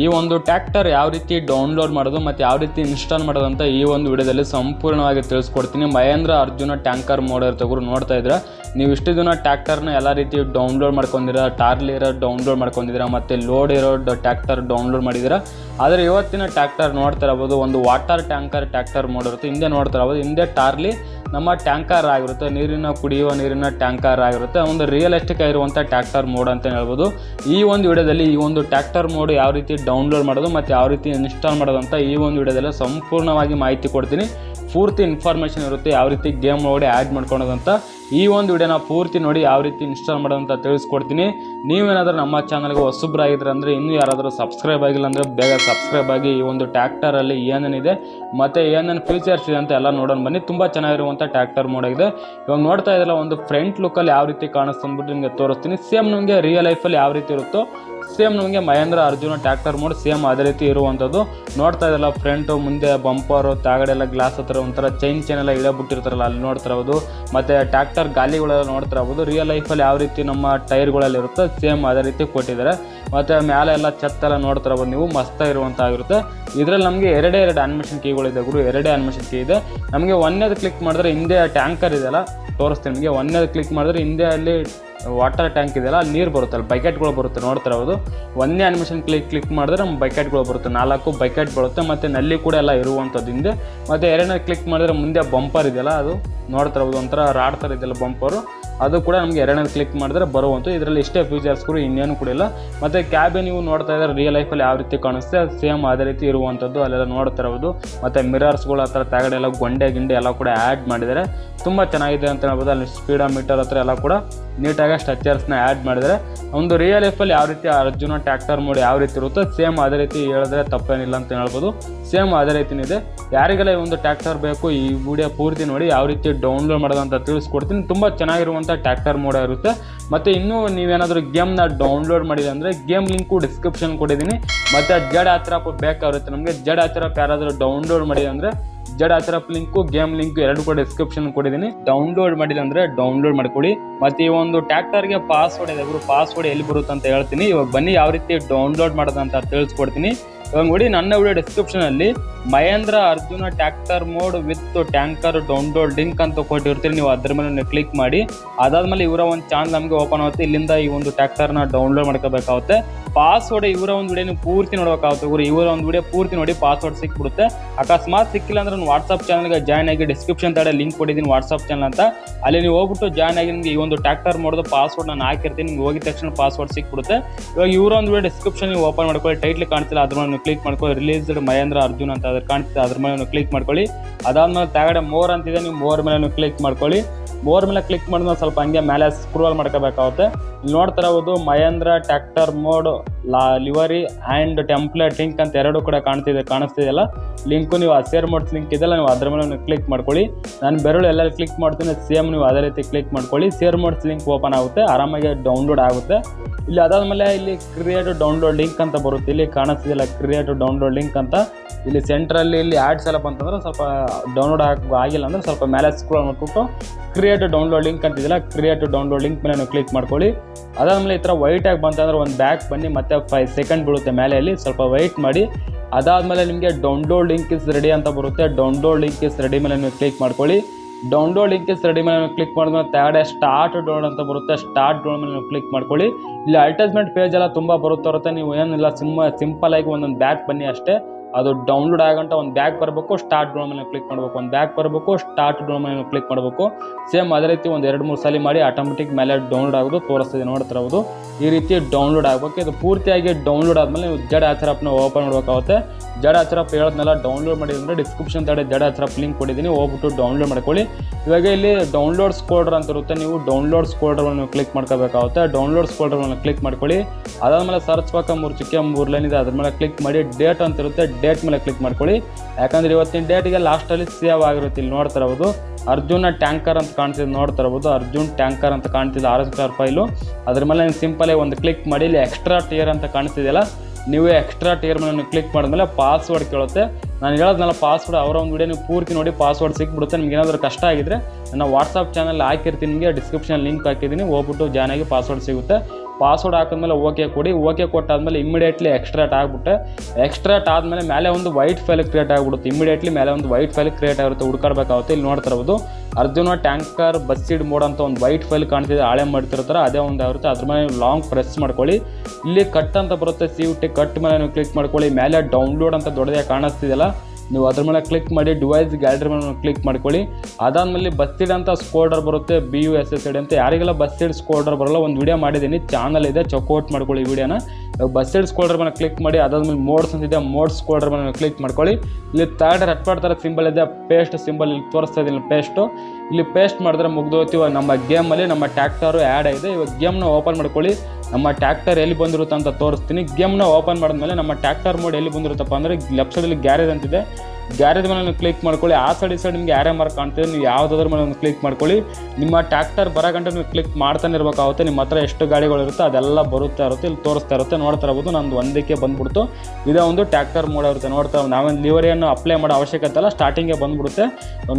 ಈ ಒಂದು ಟ್ಯಾಕ್ಟರ್ ಯಾವ ರೀತಿ ಡೌನ್ಲೋಡ್ ಮಾಡೋದು ಮತ್ತು ಯಾವ ರೀತಿ ಇನ್ಸ್ಟಾಲ್ ಮಾಡೋದು ಅಂತ ಈ ಒಂದು ವಿಡಿಯೋದಲ್ಲಿ ಸಂಪೂರ್ಣವಾಗಿ ತಿಳಿಸ್ಕೊಡ್ತೀನಿ. ಮಹೇಂದ್ರ ಅರ್ಜುನ ಟ್ಯಾಂಕರ್ ಮೋಡರ್ ತಗೋರು ನೋಡ್ತಾ ಇದ್ರೆ, ನೀವು ಇಷ್ಟು ದಿನ ಟ್ಯಾಕ್ಟರ್ನ ಎಲ್ಲ ರೀತಿ ಡೌನ್ಲೋಡ್ ಮಾಡ್ಕೊಂಡಿರ ಟಾರ್ಲಿ ಇರೋ ಡೌನ್ಲೋಡ್ ಮಾಡ್ಕೊಂಡಿದ್ದೀರಾ ಮತ್ತು ಲೋಡ್ ಇರೋ ಟ್ಯಾಕ್ಟರ್ ಡೌನ್ಲೋಡ್ ಮಾಡಿದ್ದೀರಾ ಆದರೆ ಇವತ್ತಿನ ಟ್ಯಾಕ್ಟರ್ ನೋಡ್ತಾ ಇರ್ಬೋದು ಒಂದು ವಾಟರ್ ಟ್ಯಾಂಕರ್ ಟ್ಯಾಕ್ಟರ್ ಮೋಡ್ ಇರುತ್ತೆ ಹಿಂದೆ ನೋಡ್ತಾ ಇರ್ಬೋದು ಹಿಂದೆ ಟಾರ್ಲಿ ನಮ್ಮ ಟ್ಯಾಂಕರ್ ಆಗಿರುತ್ತೆ, ನೀರಿನ ಕುಡಿಯುವ ನೀರಿನ ಟ್ಯಾಂಕರ್ ಆಗಿರುತ್ತೆ, ಒಂದು ರಿಯಲಿಸ್ಟಿಕ್ ಆಗಿರುವಂಥ ಟ್ಯಾಕ್ಟರ್ ಮೋಡ್ ಅಂತ ಹೇಳ್ಬೋದು. ಈ ಒಂದು ವಿಡಿಯೋದಲ್ಲಿ ಈ ಒಂದು ಟ್ಯಾಕ್ಟರ್ ಮೋಡ್ ಯಾವ ರೀತಿ ಡೌನ್ಲೋಡ್ ಮಾಡೋದು ಮತ್ತು ಯಾವ ರೀತಿ ಇನ್ಸ್ಟಾಲ್ ಮಾಡೋದು ಅಂತ ಈ ಒಂದು ವಿಡಿಯೋದಲ್ಲಿ ಸಂಪೂರ್ಣವಾಗಿ ಮಾಹಿತಿ ಕೊಡ್ತೀನಿ. ಪೂರ್ತಿ ಇನ್ಫಾರ್ಮೇಷನ್ ಇರುತ್ತೆ, ಯಾವ ರೀತಿ ಗೇಮ್ ಒಳಗಡೆ ಆ್ಯಡ್ ಮಾಡ್ಕೊಳೋದಂತ ಈ ಒಂದು ವಿಡಿಯೋನ ಪೂರ್ತಿ ನೋಡಿ ಯಾವ ರೀತಿ ಇನ್ಸ್ಟಾಲ್ ಮಾಡೋದು ಅಂತ ತಿಳಿಸ್ಕೊಡ್ತೀನಿ. ನೀವೇನಾದರೂ ನಮ್ಮ ಚಾನಲ್ಗೆ ಹೊಸಬ್ರಾಗಿದ್ರೆ ಅಂದರೆ ಇನ್ನೂ ಯಾರಾದರೂ ಸಬ್ಸ್ಕ್ರೈಬ್ ಆಗಿಲ್ಲ ಅಂದರೆ ಬೇಗ ಸಬ್ಸ್ಕ್ರೈಬ್ ಆಗಿ ಈ ಒಂದು ಟ್ಯಾಕ್ಟರಲ್ಲಿ ಏನೇನಿದೆ, ಮತ್ತು ಏನೇನು ಫೀಚರ್ಸ್ ಇದೆ ಅಂತ ಎಲ್ಲ ನೋಡೋಣ ಬನ್ನಿ. ತುಂಬ ಚೆನ್ನಾಗಿರುವಂಥ ಟ್ಯಾಕ್ಟರ್ ಮೋಡಾಗಿದೆ ಇವಾಗ ನೋಡ್ತಾ ಇದ್ರಲ್ಲ, ಒಂದು ಫ್ರಂಟ್ ಲುಕ್ಕಲ್ಲಿ ಯಾವ ರೀತಿ ಕಾಣಿಸ್ತು ಅಂದ್ಬಿಟ್ಟು ನಿಮಗೆ ತೋರಿಸ್ತೀನಿ. ಸೇಮ್ ನಮಗೆ ರಿಯಲ್ ಲೈಫಲ್ಲಿ ಯಾವ ರೀತಿ ಇರುತ್ತೋ ಸೇಮ್ ನಮಗೆ Mahindra Arjun tractor mod same ಅದೇ ರೀತಿ ಇರುವಂಥದ್ದು. ನೋಡ್ತಾ ಇದ್ದಲ್ಲ ಫ್ರಂಟು ಮುಂದೆ ಬಂಪರು ತಾಗಡೆ ಎಲ್ಲ ಗ್ಲಾಸ್ ಹತ್ರ ಒಂಥರ ಚೈನ್ ಚೈನ್ ಎಲ್ಲ ಇಡಬಿಟ್ಟಿರ್ತಾರಲ್ಲ ಅಲ್ಲಿ ನೋಡ್ತಾ ಮತ್ತೆ ಮತ್ತು ಟ್ಯಾಕ್ಟರ್ ಗಾಲಿಗಳೆಲ್ಲ ನೋಡ್ತಾ ಇರ್ಬೋದು ರಿಯಲ್ ಲೈಫಲ್ಲಿ ಯಾವ ರೀತಿ ನಮ್ಮ ಟೈರ್ಗಳಲ್ಲಿ ಇರುತ್ತೆ, ಸೇಮ್ ಅದೇ ರೀತಿ ಕೊಟ್ಟಿದ್ದಾರೆ. ಮತ್ತು ಮೇಲೆ ಎಲ್ಲ ಛತ್ತೆಲ್ಲ ನೋಡ್ತಾ ಇರ್ಬೋದು ನೀವು ಮಸ್ತ ಇರುವಂತಾಗಿರುತ್ತೆ. ಇದರಲ್ಲಿ ನಮಗೆ ಎರಡೇ ಎರಡು ಅನಿಮೇಷನ್ ಕೀಗಳಿದೆ ಗುರು, ಎರಡೇ ಅನಿಮೇಷನ್ ಕೀ ಇದೆ. ನಮಗೆ ಒಂದೇದು ಕ್ಲಿಕ್ ಮಾಡಿದ್ರೆ ಹಿಂದೆ ಟ್ಯಾಂಕರ್ ಇದೆಯಲ್ಲ ತೋರಿಸ್ತೀನಿ ನಿಮಗೆ. ಒಂದೇದು ಕ್ಲಿಕ್ ಮಾಡಿದ್ರೆ ಹಿಂದೆ ಅಲ್ಲಿ ವಾಟರ್ ಟ್ಯಾಂಕ್ ಇದೆಯಲ್ಲ, ಅಲ್ಲಿ ನೀರು ಬರುತ್ತೆ ಅಲ್ಲಿ. ಬಕೆಟ್ಗಳು ಬರುತ್ತೆ, ನೋಡ್ತಾರೆ ಅದು ಒಂದೇ ಅನಿಮೇಷನ್ ಕ್ಲಿಕ್ ಕ್ಲಿಕ್ ಮಾಡಿದ್ರೆ ನಮ್ಮ ಬೈಕೆಟ್ಗಳು ಬರುತ್ತೆ. ನಾಲ್ಕು ಬೈಕೆಟ್ ಬರುತ್ತೆ, ಮತ್ತು ನಲ್ಲಿ ಕೂಡ ಎಲ್ಲ ಇರುವಂಥದ್ದು ಹಿಂದೆ. ಮತ್ತು ಎರಡನೇ ಕ್ಲಿಕ್ ಮಾಡಿದ್ರೆ ಮುಂದೆ ಬಂಪರ್ ಇದೆಯಲ್ಲ ಅದು? ನೋಡ್ತಾರೆ ಇರ್ಬೋದು ಒಂಥರ ರಾಡ್ ಥರ ಇದೆಯಲ್ಲ ಬಂಪರು. ಅದು ಕೂಡ ನಮಗೆ ಎರಡನೇ ಕ್ಲಿಕ್ ಮಾಡಿದ್ರೆ ಬರುವಂಥ ಇದರಲ್ಲಿ ಇಷ್ಟೇ ಫೀಚರ್ಸ್ಗಳು ಇನ್ನೇನು ಕೂಡ ಇಲ್ಲ. ಮತ್ತು ಕ್ಯಾಬೆ ನೀವು ನೋಡ್ತಾ ಇದ್ದಾರೆ ರಿಯಲ್ ಲೈಫಲ್ಲಿ ಯಾವ ರೀತಿ ಕಾಣಿಸುತ್ತೆ ಸೇಮ್ ಅದೇ ರೀತಿ ಇರುವಂಥದ್ದು. ಅಲ್ಲೆಲ್ಲ ನೋಡ್ತಾ ಇರೋದು. ಮತ್ತು ಮಿರರ್ಸ್ಗಳು ಆ ಥರ ಎಲ್ಲ ಗೊಂಡೆ ಗಿಂಡೆ ಎಲ್ಲ ಕೂಡ ಆ್ಯಡ್ ಮಾಡಿದರೆ ತುಂಬ ಚೆನ್ನಾಗಿದೆ ಅಂತ ಹೇಳ್ಬೋದು. ಅಲ್ಲಿ ಸ್ಪೀಡ ಮೀಟರ್ ಹತ್ರ ಎಲ್ಲ ಕೂಡ ನೀಟಾಗಿ ಸ್ಟ್ರಕ್ಚರ್ಸ್ನ ಆ್ಯಡ್ ಮಾಡಿದರೆ ಒಂದು ರಿಯಲ್ ಲೈಫಲ್ಲಿ ಯಾವ ರೀತಿ ಅರ್ಜುನ ಟ್ಯಾಕ್ಟರ್ ಮೋಡ್ ಯಾವ ರೀತಿ ಇರುತ್ತೋ ಸೇಮ್ ಅದೇ ರೀತಿ ಹೇಳಿದ್ರೆ ತಪ್ಪೇನಿಲ್ಲ ಅಂತ ಹೇಳ್ಬೋದು. ಸೇಮ್ ಅದೇ ರೀತಿನೇ ಇದೆ. ಯಾರಿಗೆಲ್ಲ ಈ ಒಂದು ಟ್ಯಾಕ್ಟರ್ ಬೇಕು, ಈ ವಿಡಿಯೋ ಪೂರ್ತಿ ನೋಡಿ, ಯಾವ ರೀತಿ ಡೌನ್ಲೋಡ್ ಮಾಡೋದು ಅಂತ ತಿಳಿಸ್ಕೊಡ್ತೀನಿ. ತುಂಬ ಚೆನ್ನಾಗಿರುವಂಥ ಟ್ಯಾಕ್ಟರ್ ಮೋಡ ಇರುತ್ತೆ. ಮತ್ತು ಇನ್ನೂ ನೀವೇನಾದರೂ ಗೇಮ್ನ ಡೌನ್ಲೋಡ್ ಮಾಡಿದೆ ಅಂದರೆ ಗೇಮ್ ಲಿಂಕು ಡಿಸ್ಕ್ರಿಪ್ಷನ್ ಕೊಟ್ಟಿದ್ದೀನಿ. ಮತ್ತು ಜಡ್ ಆ್ಯಪ್ ಬೇಕಾಗುತ್ತೆ ನಮಗೆ. ಜಡ್ ಆ್ಯಪ್ ಯಾರಾದರೂ ಡೌನ್ಲೋಡ್ ಮಾಡಿದೆ ಅಂದರೆ ಜಡ್ ಆಚರಪ್ ಲಿಂಕು, ಗೇಮ್ ಲಿಂಕ್ ಎರಡು ಕೂಡ ಡಿಸ್ಕ್ರಿಪ್ಷನ್ ಕೊಟ್ಟಿದ್ದೀನಿ. ಡೌನ್ಲೋಡ್ ಮಾಡಿಲ್ಲ ಅಂದ್ರೆ ಡೌನ್ಲೋಡ್ ಮಾಡ್ಕೊಳ್ಳಿ. ಮತ್ತೆ ಈ ಒಂದು ಟ್ಯಾಕ್ಟರ್ಗೆ ಪಾಸ್ವರ್ಡ್ ಇದೆ ಗುರು ಪಾಸ್ವರ್ಡ್ ಎಲ್ಲಿ ಬರುತ್ತೆ ಅಂತ ಹೇಳ್ತೀನಿ. ಇವಾಗ ಬನ್ನಿ ಯಾವ ರೀತಿ ಡೌನ್ಲೋಡ್ ಮಾಡೋದಂತ ಅಂತ ತಿಳಿಸ್ಕೊಡ್ತೀನಿ. ಇವಾಗ ನೋಡಿ ನನ್ನ ವಿಡಿಯೋ ಡಿಸ್ಕ್ರಿಪ್ಷನ್ ಅಲ್ಲಿ Mahindra Arjun tractor mod with tanker download link ಅಂತ ಕೊಟ್ಟಿರ್ತೀರಿ, ನೀವು ಅದ್ರ ಮೇಲೆ ಕ್ಲಿಕ್ ಮಾಡಿ. ಅದಾದ್ಮೇಲೆ ಇವರ ಒಂದು ಚಾನಲ್ ನಮಗೆ ಓಪನ್ ಆಗುತ್ತೆ. ಇಲ್ಲಿಂದ ಈ ಒಂದು ಟ್ಯಾಕ್ಟರ್ನ ಡೌನ್ಲೋಡ್ ಮಾಡ್ಕೋಬೇಕಾಗುತ್ತೆ. ಪಾಸ್ವರ್ಡ್ ಇವರ ಒಂದು ವಿಡಿಯೋ ನೀವು ಪೂರ್ತಿ ನೋಡಬೇಕಾಗುತ್ತೆ ಇವರು ಇವರ ಒಂದು ವಿಡಿಯೋ ಪೂರ್ತಿ ನೋಡಿ ಪಾಸ್ವರ್ಡ್ ಸಿಕ್ಬಿಡುತ್ತೆ. ಅಕಸ್ಮಾತ್ ಸಿಕ್ಕಿಲ್ಲ ಅಂದ್ರೆ ನಾನು ವಾಟ್ಸಪ್ ಚಾನಲ್ಗೆ ಜಾಯ್ನ್ ಆಗಿ ಡಿಸ್ಕ್ರಿಪ್ಷನ್ ತಡೆ ಲಿಂಕ್ ಕೊಟ್ಟಿದ್ದೀನಿ ವಾಟ್ಸಪ್ ಚಾನಲ್ ಅಂತ. ಅಲ್ಲಿ ನೀವು ಹೋಗ್ಬಿಟ್ಟು ಜಾಯ್ನ್ ಆಗಿ ನಿಮಗೆ ಈ ಒಂದು ಟ್ಯಾಕ್ಟರ್ ಮಾಡೋದು ಪಾಸ್ವರ್ಡ್ ನಾನು ಹಾಕಿರ್ತೀನಿ. ನಿಮ್ಗೆ ಹೋಗಿದ ತಕ್ಷಣ ಪಾಸ್ವರ್ಡ್ ಸಿಕ್ಬಿಡುತ್ತೆ. ಇವಾಗ ಇವರ ಒಂದು ವಿಡಿಯೋ ಡಿಸ್ಕ್ರಿಪ್ಷನ್ ನೀವು ಓಪನ್ ಮಾಡ್ಕೊಳ್ಳಿ. ಟೈಟ್ಲಿ ಕಾಣ್ತಿಲ್ಲ, ಅದ್ರ ಕ್ಲಿಕ್ ಮಾಡ್ಕೊಳ್ಳಿ ರಿಲೀಸ್ಡ್ ಮಹೇಂದ್ರ ಅರ್ಜುನ್ ಅಂತ ಅದ್ರ ಕಾಣ್ತಿದೆ, ಅದ್ರ ಮೇಲೆ ಕ್ಲಿಕ್ ಮಾಡ್ಕೊಳ್ಳಿ. ಅದಾದ್ಮೇಲೆ ತೆಗಡೆ ಮೋರ್ ಅಂತಿದೆ, ನೀವು ಮೋರ್ ಮೇಲೆ ಕ್ಲಿಕ್ ಮಾಡ್ಕೊಳ್ಳಿ. ಮೋರ್ ಮೇಲೆ ಕ್ಲಿಕ್ ಮಾಡಿದ್ರೆ ಸ್ವಲ್ಪ ಹಂಗೆ ಮೇಲೆ ಸ್ಕ್ರೋಲ್ ಮಾಡ್ಕೋಬೇಕಾಗುತ್ತೆ. ನೋಡ್ತಾ ಇರೋದು ಮಹೇಂದ್ರ ಟ್ರ್ಯಾಕ್ಟರ್ ಮೋಡ್, ಲಾ, ಲಿವರಿ ಆ್ಯಂಡ್ ಟೆಂಪ್ಲೇಟ್ ಲಿಂಕ್ ಅಂತ ಎರಡು ಕೂಡ ಕಾಣ್ತಿದೆ ಕಾಣಿಸ್ತಿದೆಯಲ್ಲ? ಲಿಂಕು ನೀವು ಆ ಶೇರ್ ಮಾಡ್ಸ್ ಲಿಂಕ್ ಇದೆಲ್ಲ ನೀವು ಅದ್ರ ಮೇಲೆ ಕ್ಲಿಕ್ ಮಾಡ್ಕೊಳ್ಳಿ. ನಾನು ಬೆರಳು ಎಲ್ಲ ಕ್ಲಿಕ್ ಮಾಡ್ತೀನಿ, ಸೇಮ್ ನೀವು ಅದೇ ರೀತಿ ಕ್ಲಿಕ್ ಮಾಡ್ಕೊಳ್ಳಿ. ಶೇರ್ ಮಾಡ್ಸ್ ಲಿಂಕ್ ಓಪನ್ ಆಗುತ್ತೆ, ಆರಾಮಾಗಿ ಡೌನ್ಲೋಡ್ ಆಗುತ್ತೆ. ಇಲ್ಲಿ ಅದಾದಮೇಲೆ ಇಲ್ಲಿ ಕ್ರಿಯೇಟ್ ಡೌನ್ಲೋಡ್ ಲಿಂಕ್ ಅಂತ ಬರುತ್ತೆ, ಇಲ್ಲಿ ಕಾಣಿಸ್ತಿದೆಯಲ್ಲ ಕ್ರಿಯೇಟ್ ಡೌನ್ಲೋಡ್ ಲಿಂಕ್ ಅಂತ. ಇಲ್ಲಿ ಸೆಂಟ್ರಲ್ಲಿ ಇಲ್ಲಿ ಆ್ಯಡ್ಸ್ ಎಲ್ಲ ಬಂತಂದ್ರೆ ಸ್ವಲ್ಪ ಡೌನ್ಲೋಡ್ ಆಗ ಆಗಿಲ್ಲ ಅಂದ್ರೆ ಸ್ವಲ್ಪ ಮೇಲೆ ಸ್ಕ್ರೋಲ್ ಮಾಡಿಬಿಟ್ಟು ಕ್ರಿಯೇಟ್ ಡೌನ್ಲೋಡ್ ಲಿಂಕ್ ಅಂತಿದ್ದಿಲ್ಲ ಕ್ರಿಯೇಟ್ ಡೌನ್ಲೋಡ್ ಲಿಂಕ್ ಮೇಲೆ ನೀವು ಕ್ಲಿಕ್ ಮಾಡ್ಕೊಳ್ಳಿ. ಅದಾದಮೇಲೆ ಈ ಥರ ವೈಟ್ ಆಗಿ ಬಂತಂದ್ರೆ ಒಂದು ಬ್ಯಾಕ್ ಬನ್ನಿ, ಮತ್ತೆ ಫೈವ್ ಸೆಕೆಂಡ್ ಬೀಳುತ್ತೆ ಮೇಲೆ ಇಲ್ಲಿ ಸ್ವಲ್ಪ ವೈಟ್ ಮಾಡಿ. ಅದಾದಮೇಲೆ ನಿಮಗೆ ಡೌನ್ಲೋಡ್ ಲಿಂಕ್ ಇಸ್ ರೆಡಿ ಅಂತ ಬರುತ್ತೆ. ಡೌನ್ಲೋಡ್ ಲಿಂಕ್ ಇಸ್ ರೆಡಿ ಮೇಲೆ ನೀವು ಕ್ಲಿಕ್ ಮಾಡ್ಕೊಳ್ಳಿ. ಡೌನ್ಲೋಡ್ ಲಿಂಕ್ ಇಸ್ ರೆಡಿ ಮೇಲೆ ಕ್ಲಿಕ್ ಮಾಡಿದ್ಮೇಲೆ ತಗಡೆ ಸ್ಟಾರ್ಟ್ ಡೌನ್ ಅಂತ ಬರುತ್ತೆ. ಸ್ಟಾರ್ಟ್ ಡೌನ್ ಮೇಲೆ ಕ್ಲಿಕ್ ಮಾಡ್ಕೊಳ್ಳಿ. ಇಲ್ಲಿ ಅಡ್ವರ್ಟೈಸ್ಮೆಂಟ್ ಪೇಜ್ ಎಲ್ಲ ತುಂಬ ಬರುತ್ತೆ ನೀವು ಏನಿಲ್ಲ ಸಿಂಪಲ್ ಆಗಿ ಒಂದೊಂದು ಬ್ಯಾಕ್ ಬನ್ನಿ ಅಷ್ಟೇ. ಅದು ಡೌನ್ಲೋಡ್ ಆಗಂಟ ಒಂದು ಬ್ಯಾಗ್ ಬರಬೇಕು ಸ್ಟಾರ್ಟ್ ಡೌನ್ ಮೇಲೆ ಕ್ಲಿಕ್ ಮಾಡಬೇಕು. ಒಂದು ಬ್ಯಾಗ್ ಬರಬೇಕು ಸ್ಟಾರ್ಟ್ ಡೌನ್ ಮೇಲೆ ಕ್ಲಿಕ್ ಮಾಡಬೇಕು. ಸೇಮ್ ಅದೇ ರೀತಿ ಒಂದು ಎರಡು ಮೂರು ಸಲ ಮಾಡಿ ಆಟೋಮೆಟಿಕ್ ಮೇಲೆ ಡೌನ್ಲೋಡ್ ಆಗೋದು, ತೋರಿಸ್ತಿದೆ ನೋಡ್ತಿರೋದು ಈ ರೀತಿ ಡೌನ್ಲೋಡ್ ಆಗಬೇಕು. ಇದು ಪೂರ್ತಿಯಾಗಿ ಡೌನ್ಲೋಡ್ ಆದಮೇಲೆ ನೀವು ಜಡ್ ಆಚರಪ್ನ ಓಪನ್ ಮಾಡಬೇಕಾಗುತ್ತೆ. ಜಡ್ ಆಚರಪ್ ಹೇಳೋದ್ನೆಲ್ಲ ಡೌನ್ಲೋಡ್ ಮಾಡಿದ್ರೆ ಡಿಸ್ಕ್ರಿಪ್ಷನ್ ತಡೆ ಜಡ್ ಆಚರಪ್ ಲಿಂಕ್ ಕೊಟ್ಟಿದ್ದೀನಿ, ಹೋಗ್ಬಿಟ್ಟು ಡೌನ್ಲೋಡ್ ಮಾಡ್ಕೊಳ್ಳಿ. ಇವಾಗ ಇಲ್ಲಿ ಡೌನ್ಲೋಡ್ ಸ್ಕೋಲ್ಡ್ರ್ ಅಂತ ಇರುತ್ತೆ, ನೀವು ಡೌನ್ಲೋಡ್ ಸ್ಕೋಲ್ಡರ್ ನೀವು ಕ್ಲಿಕ್ ಮಾಡ್ಕೋಬೇಕಾಗುತ್ತೆ. ಡೌನ್ಲೋಡ್ ಸ್ಕೋಲ್ಡರ್ ಕ್ಲಿಕ್ ಮಾಡ್ಕೊಳ್ಳಿ. ಅದಾದಮೇಲೆ ಸರ್ಚ್ ಪಕ್ಕ ಮೂರು ಚಿಕ್ಕ ಮೂರು ಲೈನ್ ಇದೆ, ಅದ್ರ ಮೇಲೆ ಕ್ಲಿಕ್ ಮಾಡಿ ಡೇಟ್ ಅಂತ ಇರುತ್ತೆ ಡೇಟ್ ಮೇಲೆ ಕ್ಲಿಕ್ ಮಾಡ್ಕೊಳ್ಳಿ. ಯಾಕಂದ್ರೆ ಇವತ್ತಿನ ಡೇಟಿಗೆ ಲಾಸ್ಟಲ್ಲಿ ಸೇವ್ ಆಗಿರುತ್ತೆ, ಇಲ್ಲಿ ನೋಡ್ತಾ ಇರಬಹುದು ಅರ್ಜುನ ಟ್ಯಾಂಕರ್ ಅಂತ ಕಾಣ್ತಿದೆ, ನೋಡ್ತಾ ಇರಬಹುದು ಅರ್ಜುನ್ ಟ್ಯಾಂಕರ್ ಅಂತ ಕಾಣ್ತಿದೆ ಆರ್ ಎಸ್ ಆರ್ ಫೈಲು ಅದ್ರ ಮೇಲೆ ನೀವು ಸಿಂಪಲಾಗಿ ಒಂದು ಕ್ಲಿಕ್ ಮಾಡಿ, ಇಲ್ಲಿ ಎಕ್ಸ್ಟ್ರಾ ಟಿಯರ್ ಅಂತ ಕಾಣಿಸ್ತಿದೆಯಲ್ಲ ನೀವು ಎಕ್ಸ್ಟ್ರಾ ಟಿಯರ್ ಮೇಲೆ ನೀವು ಕ್ಲಿಕ್ ಮಾಡಿದ್ಮೇಲೆ ಪಾಸ್ವರ್ಡ್ ಕೇಳುತ್ತೆ. ನಾನು ಹೇಳೋದ್ನಲ್ಲ ಪಾಸ್ವರ್ಡ್ ಅವರ ಒಂದು ವಿಡಿಯೋ ನೀವು ಪೂರ್ತಿ ನೋಡಿ ಪಾಸ್ವರ್ಡ್ ಸಿಕ್ಬಿಡುತ್ತೆ. ನಿಮ್ಗೆ ಏನಾದರೂ ಕಷ್ಟ ಆಗಿದ್ರೆ ನನ್ನ ವಾಟ್ಸಪ್ ಚಾನಲ್ ಹಾಕಿರ್ತೀನಿ, ನಿಮಗೆ ಡಿಸ್ಕ್ರಿಪ್ಷನ್ ಲಿಂಕ್ ಹಾಕಿದ್ದೀನಿ. ಹೋಗ್ಬಿಟ್ಟು ಜಾನಾಗಿ ಪಾಸ್ವರ್ಡ್ ಸಿಗುತ್ತೆ. ಪಾಸ್ವರ್ಡ್ ಹಾಕಿದ್ಮೇಲೆ ಓಕೆ ಕೊಡಿ ಓಕೆ ಕೊಟ್ಟಾದ್ಮೇಲೆ ಇಮಿಡಿಯೇಟ್ಲಿ ಎಕ್ಸ್ಟ್ರಾಟ್ ಆಗಿಬಿಟ್ಟೆ. ಎಕ್ಸ್ಟ್ರಾಟ್ ಆದಮೇಲೆ ಮೇಲೆ ಒಂದು ವೈಟ್ ಫೈಲ್ ಕ್ರಿಯೇಟ್ ಆಗಿಬಿಡುತ್ತೆ. ಇಮಿಡಿಯೇಟ್ಲಿ ಮೇಲೆ ಒಂದು ವೈಟ್ ಫೈಲ್ ಕ್ರಿಯೇಟ್ ಆಗಿರುತ್ತೆ. ಹುಡ್ಕಾಡ್ಬೇಕಾಗುತ್ತೆ. ಇಲ್ಲಿ ನೋಡ್ತಾ ಇರ್ಬೋದು ಅರ್ಜುನ ಟ್ಯಾಂಕರ್ ಬಸ್ಸಿಡ್ ಮೋಡ್ ಅಂತ ಒಂದು ವೈಟ್ ಫೈಲ್ ಕಾಣ್ತಿದೆ. ಹಾಳೆ ಮಾಡ್ತಿರ್ತಾರೆ. ಅದೇ ಒಂದು ಆಗಿರುತ್ತೆ. ಅದ್ರ ಮೇಲೆ ಲಾಂಗ್ ಪ್ರೆಸ್ ಮಾಡ್ಕೊಳ್ಳಿ. ಇಲ್ಲಿ ಕಟ್ ಅಂತ ಬರುತ್ತೆ. ಸಿ ಟಿ ಕಟ್ ಮೇಲೆ ನೀವು ಕ್ಲಿಕ್ ಮಾಡ್ಕೊಳ್ಳಿ. ಮೇಲೆ ಡೌನ್ಲೋಡ್ ಅಂತ ದೊಡ್ಡದೇ ಕಾಣಿಸ್ತಿದೆಯಲ್ಲ ನೀವು ಅದ್ರ ಮೇಲೆ ಕ್ಲಿಕ್ ಮಾಡಿ ಡಿವೈಸ್ ಗ್ಯಾಲರಿ ಮೇಲೆ ಕ್ಲಿಕ್ ಮಾಡ್ಕೊಳ್ಳಿ. ಅದಾದಮೇಲೆ ಬಸ್ಸಿಡ್ ಅಂತ ಸ್ಕೋರ್ಡರ್ ಬರುತ್ತೆ ಬಿ ಯು ಎಸ್ ಎಸ್ ಅಂತ. ಯಾರಿಗೆಲ್ಲ ಬಸ್ಸಿಡ್ ಸ್ಕೋರ್ಡರ್ ಬರಲ್ಲ, ಒಂದು ವಿಡಿಯೋ ಮಾಡಿದ್ದೀನಿ. ಚಾನಲ್ ಇದೆ ಚೆಕ್ಔಟ್ ಮಾಡ್ಕೊಳ್ಳಿ ವಿಡಿಯೋನ ಬಸ್ಸಿಡ್ ಸ್ಕೋಲ್ಡರ್ ಮೇಲೆ ಕ್ಲಿಕ್ ಮಾಡಿ, ಅದಾದ್ಮೇಲೆ ಮೋಡ್ಸ್ ಅಂತಿದೆ ಮೋಡ್ಸ್ ಸ್ಕೋಲ್ಡರ್ ಮೇಲೆ ಕ್ಲಿಕ್ ಮಾಡ್ಕೊಳ್ಳಿ. ಇಲ್ಲಿ ತರ್ಡ್ ರೆಡ್ ಥರ ಸಿಂಬಲ್ ಇದೆ ಪೇಸ್ಟ್ ಸಿಂಬಲ್ ಇಲ್ಲಿ ತೋರಿಸ್ತಾ ಇದ್ದೀನಿ ಪೇಸ್ಟು ಇಲ್ಲಿ ಪೇಸ್ಟ್ ಮಾಡಿದ್ರೆ ಮುಗ್ದೋಯ್ತು. ಇವಾಗ ನಮ್ಮ ಗೇಮಲ್ಲಿ ನಮ್ಮ ಟ್ಯಾಕ್ಟರು ಆ್ಯಡ್ ಆಗಿದೆ. ಇವಾಗ ಗೇಮ್ನ ಓಪನ್ ಮಾಡ್ಕೊಳ್ಳಿ. ನಮ್ಮ ಟ್ಯಾಕ್ಟರ್ ಎಲ್ಲಿ ಬಂದಿರುತ್ತೆ ಅಂತ ತೋರಿಸ್ತೀನಿ. ಗೇಮ್ನ ಓಪನ್ ಮಾಡಿದ್ಮೇಲೆ ನಮ್ಮ ಟ್ಯಾಕ್ಟರ್ ಮೋಡ್ ಎಲ್ಲಿ ಬಂದಿರುತ್ತಪ್ಪ ಅಂದರೆ ಲೆಫ್ಟ್ ಸೈಡಲ್ಲಿ ಗ್ಯಾರೇಜ್ ಅಂತಿದೆ. ಗ್ಯಾರೇಜ್ ಮೇಲೆ ನೀವು ಕ್ಲಿಕ್ ಮಾಡ್ಕೊಳ್ಳಿ. ಆ ಸೈಡ್ ಈ ಸೈಡ್ ನಿಮಗೆ ಯಾರೇ ಮಾರ್ಕ್ ಕಾಣ್ತಿದೆ, ನೀವು ಯಾವುದಾದ್ರ ಮೇಲೆ ಒಂದು ಕ್ಲಿಕ್ ಮಾಡ್ಕೊಳ್ಳಿ. ನಿಮ್ಮ ಟ್ಯಾಕ್ಟರ್ ಬರೋ ಗಂಟೆ ನೀವು ಕ್ಲಿಕ್ ಮಾಡ್ತಾನೆ ಇರಬೇಕಾಗುತ್ತೆ. ನಿಮ್ಮ ಹತ್ರ ಎಷ್ಟು ಗಾಡಿಗಳು ಇರುತ್ತೆ ಅದೆಲ್ಲ ಬರುತ್ತಾ, ಇರುತ್ತೆ, ಇಲ್ಲಿ ತೋರಿಸ್ತಾ ಇರುತ್ತೆ, ನೋಡ್ತಾ ಇರ್ಬೋದು. ನಂದು ಒಂದಕ್ಕೆ ಬಂದ್ಬಿಡ್ತು. ಇದೇ ಒಂದು ಟ್ಯಾಕ್ಟರ್ ಮೋಡ್ ಇರುತ್ತೆ, ನೋಡ್ತಾ ನಾವೇನು ಲಿವರಿಯನ್ನು ಅಪ್ಲೈ ಮಾಡೋ ಅವಶ್ಯಕತೆ ಅಲ್ಲ ಸ್ಟಾರ್ಟಿಂಗೇ ಬಂದ್ಬಿಡುತ್ತೆ.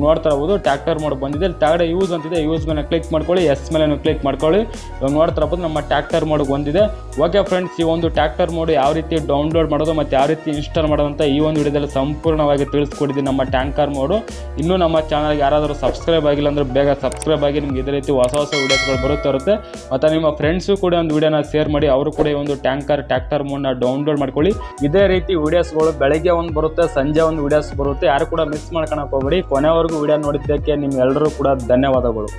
ನೋಡ್ತಾ ಇರ್ಬೋದು ಟ್ಯಾಕ್ಟರ್ ಮೋಡ್ ಬಂದಿದೆ. ಇಲ್ಲಿ ತಗಡೆ ಯೂಸ್ ಅಂತಿದೆ. ಯೂಸ್ ಮೇಲೆ ಕ್ಲಿಕ್ ಮಾಡ್ಕೊಳ್ಳಿ. ಎಸ್ ಮೇಲೆ ನೀವು ಕ್ಲಿಕ್ ಮಾಡ್ಕೊಳ್ಳಿ. ಇವಾಗ ನೋಡ್ತಾ ಇರ್ಬೋದು, ನಮ್ಮ ಟ್ಯಾಕ್ಟರ್ ಮೋಡ್ ಬಂದಿದೆ. ಓಕೆ ಫ್ರೆಂಡ್ಸ್ ಈ ಒಂದು ಟ್ಯಾಕ್ಟರ್ ಮೋಡ್ ಯಾವ ರೀತಿ ಡೌನ್ಲೋಡ್ ಮಾಡೋದು ಮತ್ತು ಯಾವ ರೀತಿ ಇನ್ಸ್ಟಾಲ್ ಮಾಡೋದು ಅಂತ ಈ ಒಂದು ವಿಡಿಯೋದಲ್ಲಿ ಸಂಪೂರ್ಣವಾಗಿ ತಿಳಿಸ್ಕೊಟ್ಟಿದ್ದೀನಿ ನಮ್ಮ ಟ್ಯಾಂಕರ್ ಮೋಡು. ಇನ್ನೂ ನಮ್ಮ ಚಾನಲ್ಗೆ ಯಾರಾದರೂ ಸಬ್ಸ್ಕ್ರೈಬ್ ಆಗಿಲ್ಲ ಅಂದರೆ ಬೇಗ ಸಬ್ಸ್ಕ್ರೈಬ್ ಆಗಿ ನಿಮ್ಗೆ ಇದೇ ರೀತಿ ಹೊಸ ಹೊಸ ವೀಡಿಯೋಸ್ಗಳು ಬರುತ್ತಾ ಇರುತ್ತೆ ಮತ್ತು ನಿಮ್ಮ ಫ್ರೆಂಡ್ಸು ಕೂಡ ಒಂದು ವೀಡಿಯೋನ ಶೇರ್ ಮಾಡಿ, ಅವರು ಕೂಡ ಈ ಒಂದು ಟ್ಯಾಂಕರ್ ಟ್ಯಾಕ್ಟರ್ ಮೋಡ್ನ ಡೌನ್ಲೋಡ್ ಮಾಡ್ಕೊಳ್ಳಿ. ಇದೇ ರೀತಿ ವೀಡಿಯೋಸ್ಗಳು ಬೆಳಗ್ಗೆ ಒಂದು ಬರುತ್ತೆ, ಸಂಜೆ ಒಂದು ವೀಡಿಯೋಸ್ ಬರುತ್ತೆ. ಯಾರು ಕೂಡ ಮಿಸ್ ಮಾಡ್ಕೊಳಕ್ಕೆ ಹೋಗ್ಬೇಡಿ. ಕೊನೆವರೆಗೂ ವೀಡಿಯೋ ನೋಡಿದ್ದಕ್ಕೆ ನಿಮ್ಗೆಲ್ಲರೂ ಕೂಡ ಧನ್ಯವಾದಗಳು.